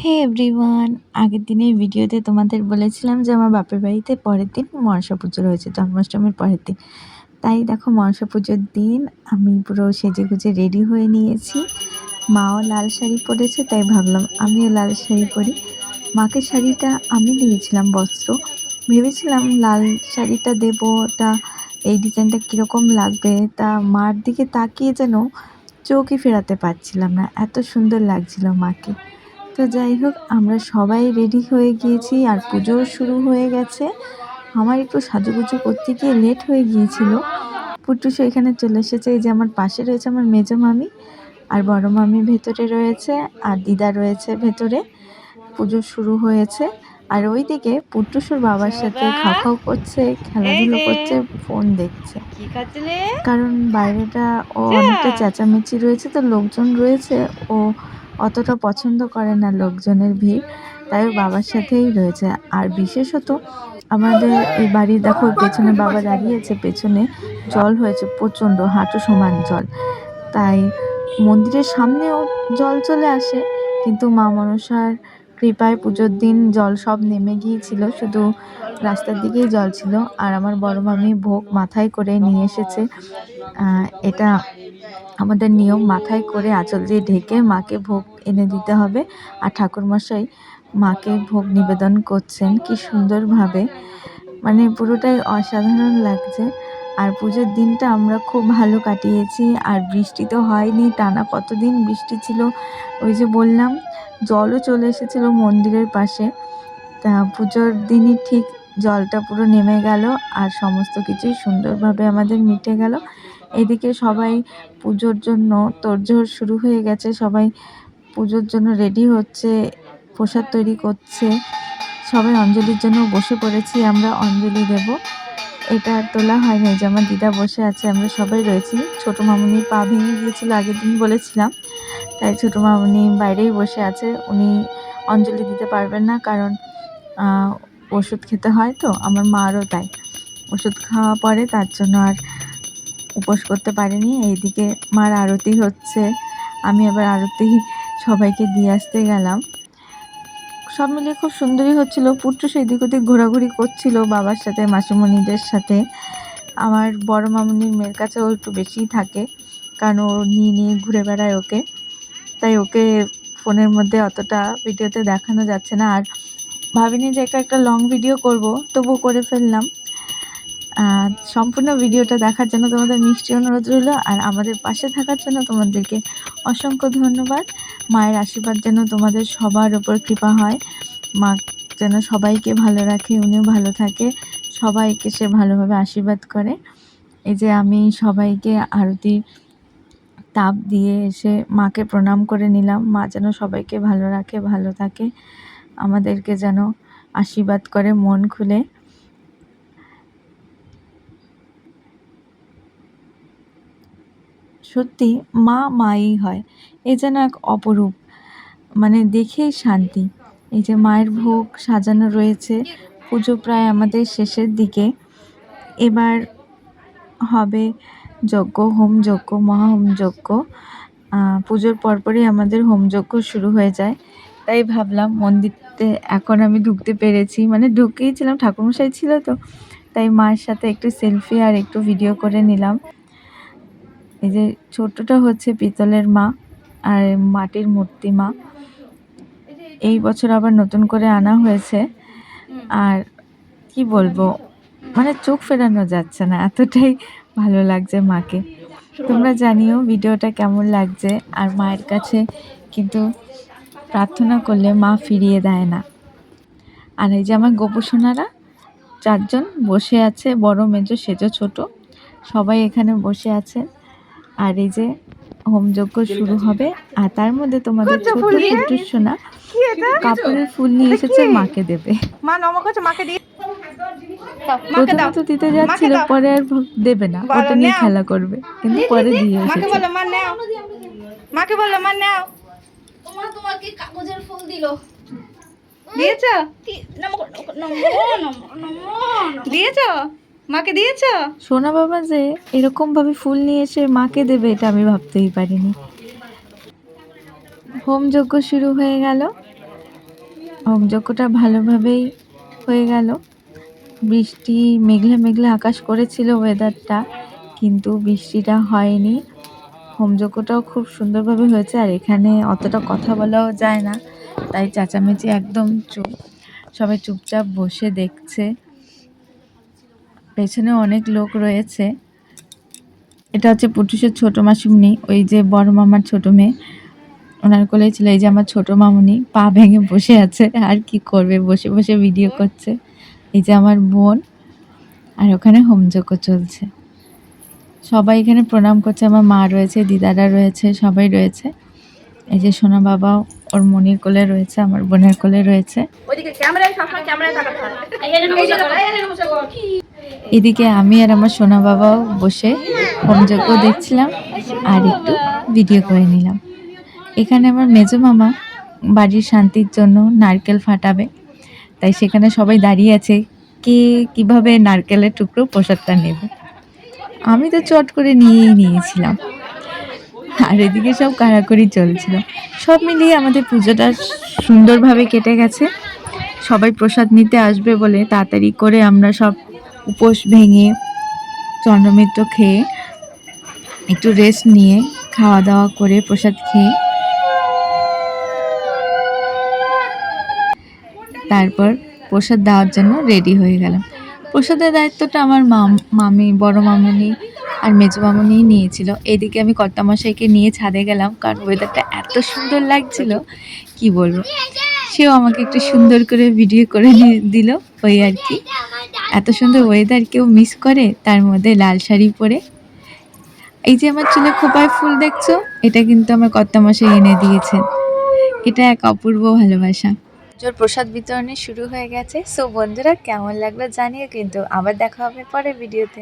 হে everyone আগের দিনের ভিডিওতে তোমাদের বলেছিলাম যে আমার বাপের বাড়িতে পরের দিন মনসা পুজো রয়েছে, জন্মাষ্টমীর পরের দিন। তাই দেখো মনসা পুজোর দিন আমি পুরো সেজে গুজে রেডি হয়ে নিয়েছি। মাও লাল শাড়ি পরেছে, তাই ভাবলাম আমিও লাল শাড়ি পরি। মাকে শাড়িটা আমি দিয়েছিলাম, বস্ত্র। ভেবেছিলাম লাল শাড়িটা দেবো, তা এই ডিজাইনটা কীরকম লাগবে? তা মার দিকে তাকিয়ে যেন চোখই ফেরাতে পারছিলাম না, এত সুন্দর লাগছিল মাকে। তো যাই হোক আমরা সবাই রেডি হয়ে গিয়েছি আর পুজোও শুরু হয়ে গেছে। আমার একটু সাজুগুজু করতে গিয়ে লেট হয়ে গিয়েছিল। পুটুসু এখানে চলে এসেছে এই যে আমার পাশে রয়েছে আমার মেজো মামি আর বড় মামি ভেতরে রয়েছে আর দিদা রয়েছে ভেতরে। পুজো শুরু হয়েছে আর ওইদিকে পুট্টুসুর বাবার সাথে খাও খাও করছে খেলাধুলো করছে ফোন দেখছে। কারণ বাইরেটা ও অনেকটা চেঁচামেচি রয়েছে তো লোকজন রয়েছে ও অতটা পছন্দ করে না লোকজনের ভিড়, তাই বাবার সাথেই রয়েছে। আর বিশেষত আমাদের এই বাড়ি দেখো, পেছনে বাবা দাঁড়িয়েছে পেছনে জল হয়েছে, প্রচণ্ড হাঁটু সমান জল। তাই মন্দিরের সামনেও জল চলে আসে, কিন্তু মা মনসার কৃপায় পুজোর দিন জল সব নেমে গিয়েছিল, শুধু রাস্তার দিকেই জল ছিল। আর আমার বড় মামি ভোগ মাথায় করে নিয়ে এসেছে। এটা আমাদের নিয়ম, মাথায় করে আঁচল দিয়ে ঢেকে মাকে ভোগ এনে দিতে হবে। আর ঠাকুরমশাই মাকে ভোগ নিবেদন করছেন, কি সুন্দরভাবে। মানে পুরোটাই অসাধারণ লাগছে। আর পুজোর দিনটা আমরা খুব ভালো কাটিয়েছি। আর বৃষ্টি তো হয়নি, টানা কতদিন বৃষ্টি ছিল, ওই যে বললাম জলও চলে এসেছিল মন্দিরের পাশে। তা পুজোর দিনই ঠিক জলটা পুরো নেমে গেল আর সমস্ত কিছুই সুন্দরভাবে আমাদের মিটে গেল। এদিকে সবাই পুজোর জন্য তোড়জোড় শুরু হয়ে গেছে। সবাই পুজোর জন্য রেডি হচ্ছে, প্রসাদ তৈরি করছে। সবাই অঞ্জলির জন্য বসে পড়েছি, আমরা অঞ্জলি দেব। এটা তোলা হয়নি যে আমার দিদা বসে আছে, আমরা সবাই রয়েছি। ছোটো মামুনি পা ভেঙে গিয়েছিল আগের দিন বলেছিলাম। তাই ছোটো মামুনি বাইরেই বসে আছে, উনি অঞ্জলি দিতে পারবেন না কারণ ওষুধ খেতে হয় তো, আমার মারও তাই। ওষুধ খাওয়া পরে তার জন্য আর উপোস করতে পারিনি, এইদিকে মার আরতি হচ্ছে। আমি আবার আরতি সবাইকে দিয়ে আসতে গেলাম। সব মিলিয়ে খুব সুন্দরই হচ্ছিল পুত্র সেদিক ওদিক ঘোরাঘুরি করছিল বাবার সাথে, মাসিমণিদের সাথে। আমার বড় মামুনির মেয়ের কাছেও একটু বেশিই থাকে, কারণ ও নিয়ে নিয়ে ঘুরে বেড়ায় ওকে। তাই ওকে ফোনের মধ্যে অতটা ভিডিওতে দেখানো যাচ্ছে না। আর ভাবিনি যে একটা একটা লং ভিডিও করব তবু করে ফেললাম। সম্পূর্ণ ভিডিওটা দেখার জন্য তোমাদের মিষ্টি অনুরোধ রইল। আর আমাদের পাশে থাকার জন্য তোমাদেরকে অসংখ্য ধন্যবাদ। মায়ের আশীর্বাদ যেন তোমাদের সবার ওপর কৃপা হয়। মা যেন সবাইকে ভালো রাখে, উনিও ভালো থাকে। সবাইকে সে ভালোভাবে আশীর্বাদ করে। এই যে আমি সবাইকে আরতি তাপ দিয়ে এসে মাকে প্রণাম করে নিলাম। মা যেন সবাইকে ভালো রাখে, ভালো থাকে। আমাদেরকে যেন আশীর্বাদ করে, মন খুলে। সত্যি, মা মাই হয়। এ যেন এক অপরূপ মানে দেখেই শান্তি। এই যে মায়ের ভোগ সাজানো রয়েছে, পুজো প্রায় আমাদের শেষের দিকে। এবার হবে যজ্ঞ, হোম যজ্ঞ মহাহোম যজ্ঞ পুজোর পরপরই আমাদের হোম যজ্ঞ শুরু হয়ে যায়। তাই ভাবলাম মন্দিরতে এখন আমি ঢুকতে পেরেছি। মানে ঢুকেইছিলাম, ঠাকুরমশাই ছিল তো। তাই মায়ের সাথে একটু সেলফি আর একটু ভিডিও করে নিলাম। এই যে ছোট্টটা হচ্ছে পিতলের মা আর মাটির মূর্তি মা। এই বছর আবার নতুন করে আনা হয়েছে। আর কি বলব? মানে চোখ ফেরানো যাচ্ছে না, এতটাই ভালো লাগছে মাকে। তোমরা জানিও ভিডিওটা কেমন লাগছে। আর মায়ের কাছে কিন্তু প্রার্থনা করলে মা ফিরিয়ে দেয় না। আর এই যে আমার গোপসোনারা চারজন বসে আছে বড় মেজো সেজো ছোট সবাই এখানে বসে আছে। আর এই যে হোমযজ্ঞ শুরু হবে আর তার মধ্যে তোমাদের ছোট সোনা কাপড়ের ফুল নিয়ে এসেছে মাকে দেবে। মা নমক মাকে দিয়ে প্রথমে তো দিতে যাচ্ছিল পরে আর দেবে না। ওটা নিয়ে খেলা করবে। কিন্তু পরে দিয়ে মাকে বলো মা নাও। মাকে বলো মা নাও। তোমার তোমাকে কাগজের ফুল দিল? দিয়েছ? দিয়েছ? মাকে দিয়েছ? সোনা বাবা যে এরকম ভাবে ফুল নিয়ে এসে মাকে দেবে এটা আমি ভাবতেই পারিনি। হোম যজ্ঞ শুরু হয়ে গেল। হোম যজ্ঞটা ভালোভাবেই হয়ে গেল। বৃষ্টি মেঘলা মেঘলা আকাশ করেছিল ওয়েদারটা কিন্তু বৃষ্টিটা হয়নি। হোমযজ্ঞটাও খুব সুন্দরভাবে হয়েছে, আর এখানে অতটা কথা বলাও যায় না, তাই চেঁচামেচি একদম চুপ। সবাই চুপচাপ বসে দেখছে। পেছনে অনেক লোক রয়েছে। এটা হচ্ছে পুটুসের ছোট মাসুমনি ওই যে বড় মামার ছোট মেয়ে। ওনার কোলেই ছিল এই যে আমার ছোট মামুনি, পা ভেঙে বসে আছে, আর কি করবে? বসে বসে ভিডিও করছে। এই যে আমার বোন আর ওখানে হোমযজ্ঞ চলছে। সবাই এখানে প্রণাম করছে আমার মা রয়েছে দিদারা রয়েছে সবাই রয়েছে। এই যে সোনা বাবাও ওর মনির কোলে রয়েছে আমার বোনের কোলে রয়েছে। এদিকে আমি আর আমার সোনা বাবাও বসে হোমযজ্ঞ দেখছিলাম আর একটু ভিডিও করে নিলাম। এখানে আমার মেজো মামা বাড়ির শান্তির জন্য নারকেল ফাটাবে। তাই সেখানে সবাই দাঁড়িয়ে আছে। কে কীভাবে নারকেলের টুকরো প্রসাদটা নেবে? আমি তো চট করে নিয়েই নিয়েছিলাম। আর এদিকে সব কাড়াকড়ি চলছিল। সব মিলিয়ে আমাদের পুজোটা সুন্দরভাবে কেটে গেছে। সবাই প্রসাদ নিতে আসবে বলে তাড়াতাড়ি করে আমরা সব উপোস ভেঙে চন্দ্রমিত্র খেয়ে একটু রেস্ট নিয়ে খাওয়া দাওয়া করে প্রসাদ খেয়ে তারপর প্রসাদ দেওয়ার জন্য রেডি হয়ে গেলাম। প্রসাদের দায়িত্বটা আমার মাম, মামি, বড় মামুনি আর মেজো মামুনি নিয়েছিল। এদিকে আমি কর্তামশাইকে নিয়ে ছাদে গেলাম, কারণ ওয়েদারটা এত সুন্দর লাগছিল, কি বলব? সেও আমাকে একটু সুন্দর করে ভিডিও করে দিল ওই আর কি। এত সুন্দর ওয়েদার কেউ মিস করে, তার মধ্যে লাল শাড়ি পরে। এই যে আমার চুলে খোপায় ফুল দেখছ, এটা কিন্তু আমার কর্তামশাই এনে দিয়েছেন। এটা এক অপূর্ব ভালোবাসা। পুজোর প্রসাদ বিতরণে শুরু হয়ে গেছে। সো বন্ধুরা, কেমন লাগল জানিও কিন্তু। আবার দেখা হবে পরের ভিডিওতে